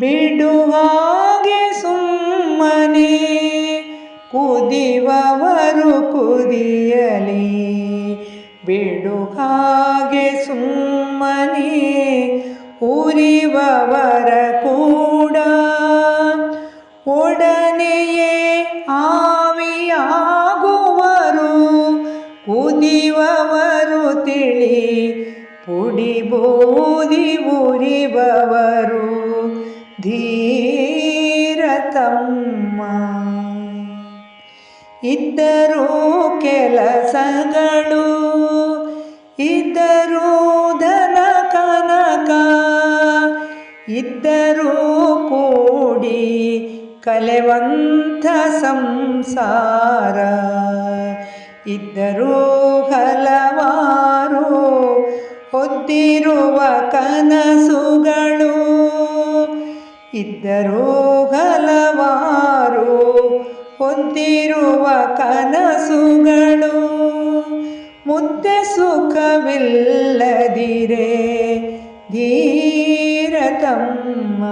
ಬಿಡು ಹಾಗೆ ಸುಮ್ಮನೆ ಕುದಿವವರು ಕುದಿಯಲಿ. ಬಿಡು ಹಾಗೆ ಸುಮ್ಮನೆ ಉರಿವವರ ಕೂಡ ಒಡನೆಯೇ ಆವಿಯಾಗುವರು. ಕುದಿವವರು ತಿಳಿ ಪುಡಿ ಬೋದಿ ಉರಿಬವರು ಧೀರ ತಮ್ಮ ಇದ್ದರೂ ಕೆಲಸಗಳು, ಇದ್ದರೂ ಧನ ಕನಕ, ಇದ್ದರೂ ಕೂಡಿ ಕಲೆವಂಥ ಸಂಸಾರ, ಇದ್ದರೂ ಹಲವಾರು ಹೊತ್ತಿರುವ ಕನಸುಗಳು. ಇದ್ದರೂ ಹಲವಾರು ಹೊಂದಿರುವ ಕನಸುಗಳು ಮುದ್ದೆ ಸುಖವಿಲ್ಲದಿರೇ ಧೀರ ತಮ್ಮ